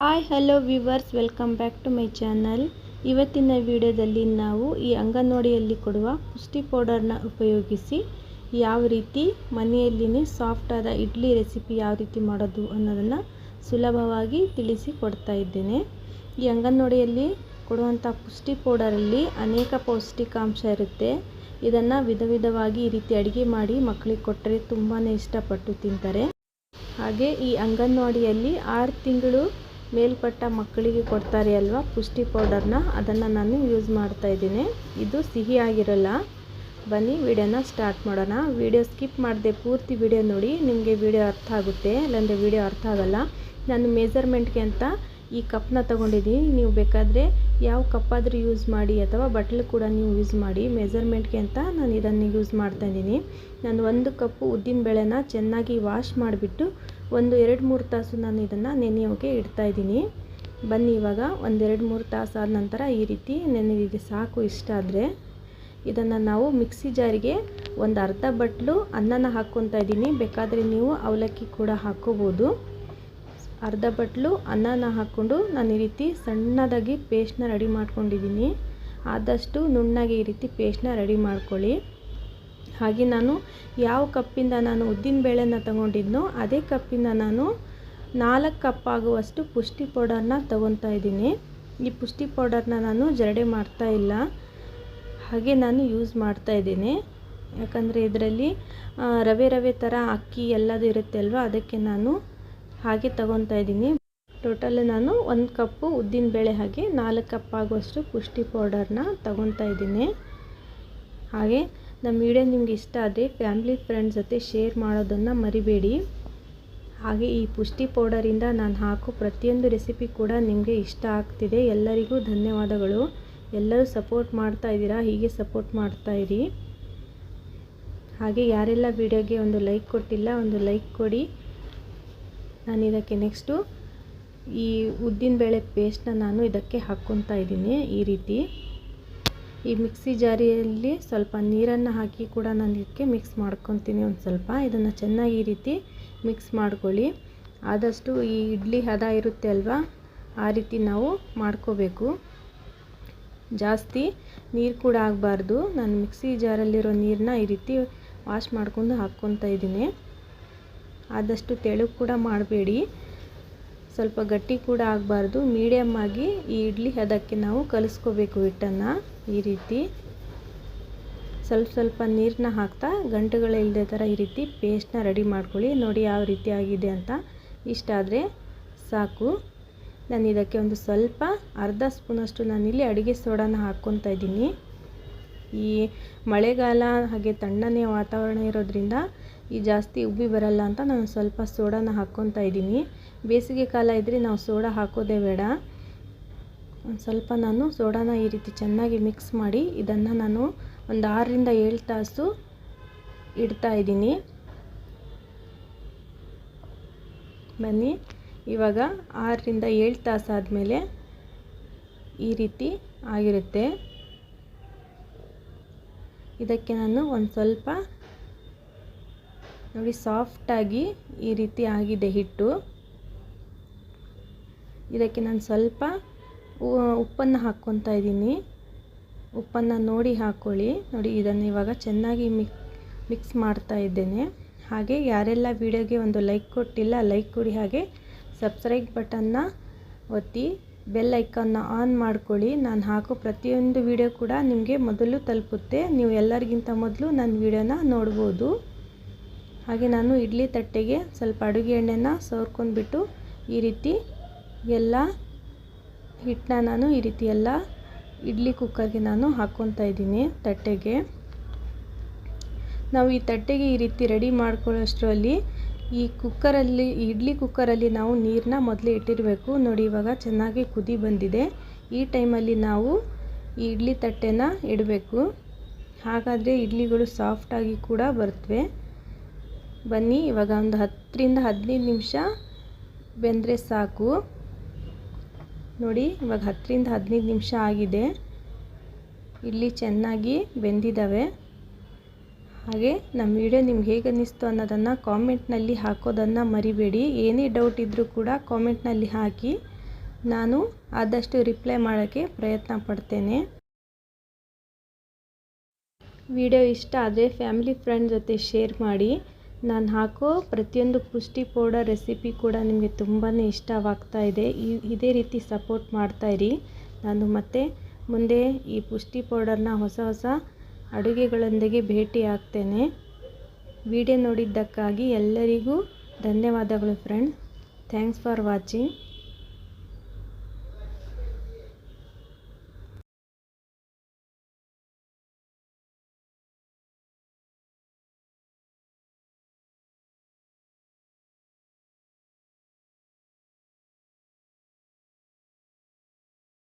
Hi hello viewers welcome back to my channel ಇವತ್ತಿನ ವಿಡಿಯೋದಲ್ಲಿ ನಾವು ಈ ಅಂಗನವಾಡಿಯಲ್ಲಿ ಕೊಡುವ ಪುಷ್ಟಿ ಪೌಡರ್ನ ಉಪಯೋಗಿಸಿ ಯಾವ ರೀತಿ ಮನೆಯಲ್ಲಿನೇ ಸಾಫ್ಟಾದ ಇಡ್ಲಿ ರೆಸಿಪಿ ಯಾವ ರೀತಿ ಮಾಡೋದು ಅನ್ನೋದನ್ನು ಸುಲಭವಾಗಿ ತಿಳಿಸಿ ಕೊಡ್ತಾ ಇದ್ದೇನೆ. ಈ ಅಂಗನವಾಡಿಯಲ್ಲಿ ಕೊಡುವಂಥ ಪುಷ್ಟಿ ಪೌಡರಲ್ಲಿ ಅನೇಕ ಪೌಷ್ಟಿಕಾಂಶ ಇರುತ್ತೆ. ಇದನ್ನು ವಿಧ ವಿಧವಾಗಿ ಈ ರೀತಿ ಅಡುಗೆ ಮಾಡಿ ಮಕ್ಕಳಿಗೆ ಕೊಟ್ಟರೆ ತುಂಬಾ ಇಷ್ಟಪಟ್ಟು ತಿಂತಾರೆ. ಹಾಗೆ ಈ ಅಂಗನವಾಡಿಯಲ್ಲಿ ಆರು ತಿಂಗಳು ಮೇಲ್ಪಟ್ಟ ಮಕ್ಕಳಿಗೆ ಕೊಡ್ತಾರೆ ಅಲ್ವಾ? ಪುಷ್ಟಿ ಪೌಡರ್ನ. ಅದನ್ನು ನಾನು ಯೂಸ್ ಮಾಡ್ತಾ ಇದ್ದೀನಿ. ಇದು ಸಿಹಿ ಆಗಿರಲ್ಲ ಬನ್ನಿ, ವಿಡಿಯೋನ ಸ್ಟಾರ್ಟ್ ಮಾಡೋಣ. ವಿಡಿಯೋ ಸ್ಕಿಪ್ ಮಾಡದೆ ಪೂರ್ತಿ ವಿಡಿಯೋ ನೋಡಿ. ನಿಮಗೆ ವಿಡಿಯೋ ಅರ್ಥ ಆಗುತ್ತೆ. ಇಲ್ಲಾಂದರೆ ವಿಡಿಯೋ ಅರ್ಥ ಆಗಲ್ಲ. ನಾನು ಮೆಜರ್ಮೆಂಟ್ಗೆ ಅಂತ ಈ ಕಪ್ನ ತೊಗೊಂಡಿದ್ದೀನಿ. ನೀವು ಬೇಕಾದರೆ ಯಾವ ಕಪ್ಪಾದರೂ ಯೂಸ್ ಮಾಡಿ ಅಥವಾ ಬಟ್ಲು ಕೂಡ ನೀವು ಯೂಸ್ ಮಾಡಿ ಮೆಜರ್ಮೆಂಟ್ಗೆ ಅಂತ ನಾನು ಇದನ್ನು ಯೂಸ್ ಮಾಡ್ತಾಯಿದ್ದೀನಿ ನಾನು ಒಂದು ಕಪ್ಪು ಉದ್ದಿನ ಬೇಳೆನ ಚೆನ್ನಾಗಿ ವಾಶ್ ಮಾಡಿಬಿಟ್ಟು ಒಂದು ಎರಡು ಮೂರು ತಾಸು ನಾನು ಇದನ್ನು ನೆನೆಯೋಕೆ ಇಡ್ತಾಯಿದ್ದೀನಿ ಬನ್ನಿ ಇವಾಗ ಒಂದೆರಡು ಮೂರು ತಾಸು ಆದ ನಂತರ ಈ ರೀತಿ ನೆನೆದಿದೆ ಸಾಕು ಇಷ್ಟ ಆದರೆ. ಇದನ್ನು ನಾವು ಮಿಕ್ಸಿ ಜಾರಿಗೆ ಒಂದು ಅರ್ಧ ಬಟ್ಲು ಅನ್ನನ ಹಾಕ್ಕೊತಾ ಇದ್ದೀನಿ. ಬೇಕಾದರೆ ನೀವು ಅವಲಕ್ಕಿ ಕೂಡ ಹಾಕ್ಕೋಬೋದು ಅರ್ಧ ಬಟ್ಲು ಅನ್ನನ ಹಾಕ್ಕೊಂಡು ನಾನು ಈ ರೀತಿ ಸಣ್ಣದಾಗಿ ಪೇಸ್ಟ್ನ ರೆಡಿ ಮಾಡ್ಕೊಂಡಿದ್ದೀನಿ. ಆದಷ್ಟು ನುಣ್ಣಗೆ ಈ ರೀತಿ ಪೇಸ್ಟ್ನ ರೆಡಿ ಮಾಡ್ಕೊಳ್ಳಿ. ಹಾಗೆ ನಾನು ಯಾವ ಕಪ್ಪಿಂದ ನಾನು ಉದ್ದಿನ ಬೇಳೆನ ತಗೊಂಡಿದ್ನೋ ಅದೇ ಕಪ್ಪಿಂದ ನಾನು ನಾಲ್ಕು ಕಪ್ ಆಗುವಷ್ಟು ಪುಷ್ಟಿ ಪೌಡರ್ನ ತಗೊತಾ ಇದ್ದೀನಿ. ಈ ಪುಷ್ಟಿ ಪೌಡರ್ನ ನಾನು ಜರಡೆ ಮಾಡ್ತಾ ಇಲ್ಲ. ಹಾಗೆ ನಾನು ಯೂಸ್ ಮಾಡ್ತಾ ಇದ್ದೀನಿ. ಯಾಕಂದರೆ ಇದರಲ್ಲಿ ರವೆ ರವೆ ಥರ ಅಕ್ಕಿ ಎಲ್ಲದು ಇರುತ್ತೆ ಅಲ್ವಾ ಅದಕ್ಕೆ ನಾನು ಹಾಗೆ ತಗೊತಾ ಇದ್ದೀನಿ. ಟೋಟಲ್ ನಾನು ಒಂದು ಕಪ್ಪು ಉದ್ದಿನ ಬೇಳೆ ಹಾಗೆ ನಾಲ್ಕು ಕಪ್ ಆಗುವಷ್ಟು ಪುಷ್ಟಿ ಪೌಡರ್ನ ತಗೊತಾ ಇದ್ದೀನಿ. ಹಾಗೆ ನಮ್ಮ ವಿಡಿಯೋ ನಿಮ್ಗೆ ಇಷ್ಟ ಆದರೆ ಫ್ಯಾಮ್ಲಿ ಫ್ರೆಂಡ್ಸ್ ಜೊತೆ ಶೇರ್ ಮಾಡೋದನ್ನು ಮರಿಬೇಡಿ. ಹಾಗೆ ಈ ಪುಷ್ಟಿ ಪೌಡರಿಂದ ನಾನು ಹಾಕೋ ಪ್ರತಿಯೊಂದು ರೆಸಿಪಿ ಕೂಡ ನಿಮಗೆ ಇಷ್ಟ ಆಗ್ತಿದೆ. ಎಲ್ಲರಿಗೂ ಧನ್ಯವಾದಗಳು. ಎಲ್ಲರೂ ಸಪೋರ್ಟ್ ಮಾಡ್ತಾ ಇದ್ದೀರಾ? ಹೀಗೆ ಸಪೋರ್ಟ್ ಮಾಡ್ತಾ ಇರಿ. ಹಾಗೆ ಯಾರೆಲ್ಲ ವಿಡಿಯೋಗೆ ಒಂದು ಲೈಕ್ ಕೊಟ್ಟಿಲ್ಲ, ಒಂದು ಲೈಕ್ ಕೊಡಿ. ನಾನು ಇದಕ್ಕೆ ನೆಕ್ಸ್ಟು ಈ ಉದ್ದಿನಬೇಳೆ ಪೇಸ್ಟನ್ನ ನಾನು ಇದಕ್ಕೆ ಹಾಕ್ಕೊತಾ ಇದ್ದೀನಿ ಈ ರೀತಿ. ಈ ಮಿಕ್ಸಿ ಜಾರಿಯಲ್ಲಿ ಸ್ವಲ್ಪ ನೀರನ್ನು ಹಾಕಿ ಕೂಡ ನಾನು ಇದಕ್ಕೆ ಮಿಕ್ಸ್ ಮಾಡ್ಕೊತೀನಿ ಒಂದು ಸ್ವಲ್ಪ. ಇದನ್ನು ಚೆನ್ನಾಗಿ ಈ ರೀತಿ ಮಿಕ್ಸ್ ಮಾಡ್ಕೊಳ್ಳಿ. ಆದಷ್ಟು ಈ ಇಡ್ಲಿ ಹದ ಇರುತ್ತೆ ಅಲ್ವಾ? ಆ ರೀತಿ ನಾವು ಮಾಡ್ಕೋಬೇಕು. ಜಾಸ್ತಿ ನೀರು ಕೂಡ ಆಗಬಾರ್ದು. ನಾನು ಮಿಕ್ಸಿ ಜಾರಲ್ಲಿರೋ ನೀರನ್ನ ಈ ರೀತಿ ವಾಶ್ ಮಾಡ್ಕೊಂಡು ಹಾಕ್ಕೊತಾ ಇದ್ದೀನಿ. ಆದಷ್ಟು ತೆಳು ಕೂಡ ಮಾಡಬೇಡಿ. ಸ್ವಲ್ಪ ಗಟ್ಟಿ ಕೂಡ ಆಗಬಾರ್ದು. ಮೀಡಿಯಮ್ ಆಗಿ ಈ ಇಡ್ಲಿ ಹದಕ್ಕೆ ನಾವು ಕಲಿಸ್ಕೋಬೇಕು ಹಿಟ್ಟನ್ನು ಈ ರೀತಿ. ಸ್ವಲ್ಪ ಸ್ವಲ್ಪ ನೀರನ್ನ ಹಾಕ್ತಾ ಗಂಟುಗಳಿಲ್ಲದೆ ಥರ ಈ ರೀತಿ ಪೇಸ್ಟ್ನ ರೆಡಿ ಮಾಡ್ಕೊಳ್ಳಿ. ನೋಡಿ ಯಾವ ರೀತಿ ಆಗಿದೆ ಅಂತ. ಇಷ್ಟ ಆದರೆ ಸಾಕು. ನಾನು ಇದಕ್ಕೆ ಒಂದು ಸ್ವಲ್ಪ ಅರ್ಧ ಸ್ಪೂನಷ್ಟು ನಾನಿಲ್ಲಿ ಅಡುಗೆ ಸೋಡಾನ ಹಾಕ್ಕೊತಾ ಇದ್ದೀನಿ. ಈ ಮಳೆಗಾಲ ಹಾಗೆ ತಣ್ಣನೆಯ ವಾತಾವರಣ ಇರೋದ್ರಿಂದ ಈ ಜಾಸ್ತಿ ಉಬ್ಬಿ ಬರಲ್ಲ ಅಂತ ನಾನು ಸ್ವಲ್ಪ ಸೋಡಾನ ಹಾಕ್ಕೊತಾ ಇದ್ದೀನಿ. ಬೇಸಿಗೆ ಕಾಲ ಇದ್ದರೆ ನಾವು ಸೋಡಾ ಹಾಕೋದೇ ಬೇಡ. ಒಂದು ಸ್ವಲ್ಪ ನಾನು ಸೋಡಾನ ಈ ರೀತಿ ಚೆನ್ನಾಗಿ ಮಿಕ್ಸ್ ಮಾಡಿ ಇದನ್ನು ನಾನು ಒಂದು ಆರರಿಂದ ಏಳು ತಾಸು ಇಡ್ತಾ ಇದ್ದೀನಿ. ಬನ್ನಿ, ಇವಾಗ ಆರರಿಂದ ಏಳು ತಾಸು ಆದಮೇಲೆ ಈ ರೀತಿ ಆಗಿರುತ್ತೆ. ಇದಕ್ಕೆ ನಾನು ಒಂದು ಸ್ವಲ್ಪ ನೋಡಿ ಸಾಫ್ಟಾಗಿ ಈ ರೀತಿ ಆಗಿದೆ ಹಿಟ್ಟು. ಇದಕ್ಕೆ ನಾನು ಸ್ವಲ್ಪ ಉಪ್ಪನ್ನು ಹಾಕ್ಕೊತಾ ಇದ್ದೀನಿ. ಉಪ್ಪನ್ನು ನೋಡಿ ಹಾಕ್ಕೊಳ್ಳಿ ನೋಡಿ ಇದನ್ನು ಇವಾಗ ಚೆನ್ನಾಗಿ ಮಿಕ್, ಮಿಕ್ಸ್ ಮಾಡ್ತಾ ಇದ್ದೇನೆ. ಹಾಗೆ ಯಾರೆಲ್ಲ ವಿಡಿಯೋಗೆ ಒಂದು ಲೈಕ್ ಕೊಟ್ಟಿಲ್ಲ ಲೈಕ್ ಕೊಡಿ ಹಾಗೆ ಸಬ್ಸ್ಕ್ರೈಬ್ ಬಟನ್ನ ಒತ್ತಿ ಬೆಲ್ ಐಕನ್ನ ಆನ್ ಮಾಡ್ಕೊಳ್ಳಿ. ನಾನು ಹಾಕೋ ಪ್ರತಿಯೊಂದು ವಿಡಿಯೋ ಕೂಡ ನಿಮಗೆ ಮೊದಲು ತಲುಪುತ್ತೆ. ನೀವು ಎಲ್ಲರಿಗಿಂತ ಮೊದಲು ನನ್ನ ವಿಡಿಯೋನ ನೋಡ್ಬೋದು. ಹಾಗೆ ನಾನು ಇಡ್ಲಿ ತಟ್ಟೆಗೆ ಸ್ವಲ್ಪ ಅಡುಗೆ ಎಣ್ಣೆನ ಸೋರ್ಕೊಂಡ್ಬಿಟ್ಟು ಈ ರೀತಿ ಎಲ್ಲ ಹಿಟ್ಟನ್ನ ನಾನು ಈ ರೀತಿ ಎಲ್ಲ ಇಡ್ಲಿ ಕುಕ್ಕರ್ಗೆ ನಾನು ಹಾಕ್ಕೊತಾ ಇದ್ದೀನಿ ತಟ್ಟೆಗೆ. ನಾವು ಈ ತಟ್ಟೆಗೆ ಈ ರೀತಿ ರೆಡಿ ಮಾಡ್ಕೊಳ್ಳೋಷ್ಟರಲ್ಲಿ ಈ ಕುಕ್ಕರಲ್ಲಿ ಇಡ್ಲಿ ಕುಕ್ಕರಲ್ಲಿ ನಾವು ನೀರನ್ನ ಮೊದಲೇ ಇಟ್ಟಿರಬೇಕು. ನೋಡಿ, ಇವಾಗ ಚೆನ್ನಾಗಿ ಕುದಿ ಬಂದಿದೆ. ಈ ಟೈಮಲ್ಲಿ ನಾವು ಈ ಇಡ್ಲಿ ತಟ್ಟೆನ ಇಡಬೇಕು. ಹಾಗಾದರೆ ಇಡ್ಲಿಗಳು ಸಾಫ್ಟಾಗಿ ಕೂಡ ಬರ್ತವೆ. ಬನ್ನಿ, ಇವಾಗ ಒಂದು ಹತ್ತರಿಂದ ಹದಿನೈದು ನಿಮಿಷ ಬೆಂದರೆ ಸಾಕು. ನೋಡಿ, ಇವಾಗ ಹತ್ತರಿಂದ ಹದಿನೈದು ನಿಮಿಷ ಆಗಿದೆ. ಇಡ್ಲಿ ಚೆನ್ನಾಗಿ ಬೆಂದಿದ್ದಾವೆ. ಹಾಗೆ ನಮ್ಮ ವಿಡಿಯೋ ನಿಮ್ಗೆ ಹೇಗೆ ಅನ್ನಿಸ್ತು ಅನ್ನೋದನ್ನು ಕಾಮೆಂಟ್ನಲ್ಲಿ ಹಾಕೋದನ್ನು ಮರಿಬೇಡಿ. ಏನೇ ಡೌಟ್ ಇದ್ದರೂ ಕೂಡ ಕಾಮೆಂಟ್ನಲ್ಲಿ ಹಾಕಿ. ನಾನು ಆದಷ್ಟು ರಿಪ್ಲೈ ಮಾಡೋಕ್ಕೆ ಪ್ರಯತ್ನ ಪಡ್ತೇನೆ. ವಿಡಿಯೋ ಇಷ್ಟ ಆದರೆ ಫ್ಯಾಮಿಲಿ ಫ್ರೆಂಡ್ ಜೊತೆ ಶೇರ್ ಮಾಡಿ. ನಾನು ಹಾಕೋ ಪ್ರತಿಯೊಂದು ಪುಷ್ಟಿ ಪೌಡರ್ ರೆಸಿಪಿ ಕೂಡ ನಿಮಗೆ ತುಂಬಾ ಇಷ್ಟವಾಗ್ತಾ ಇದೆ. ಇದೇ ರೀತಿ ಸಪೋರ್ಟ್ ಮಾಡ್ತಾಯಿರಿ ನಾನು ಮತ್ತೆ ಮುಂದೆ ಈ ಪುಷ್ಟಿ ಪೌಡರ್ನ ಹೊಸ ಹೊಸ ಅಡುಗೆಗಳೊಂದಿಗೆ ಭೇಟಿ ಆಗ್ತೇನೆ ವಿಡಿಯೋ ನೋಡಿದ್ದಕ್ಕಾಗಿ ಎಲ್ಲರಿಗೂ ಧನ್ಯವಾದಗಳು ಫ್ರೆಂಡ್ ಥ್ಯಾಂಕ್ಸ್ ಫಾರ್ ವಾಚಿಂಗ್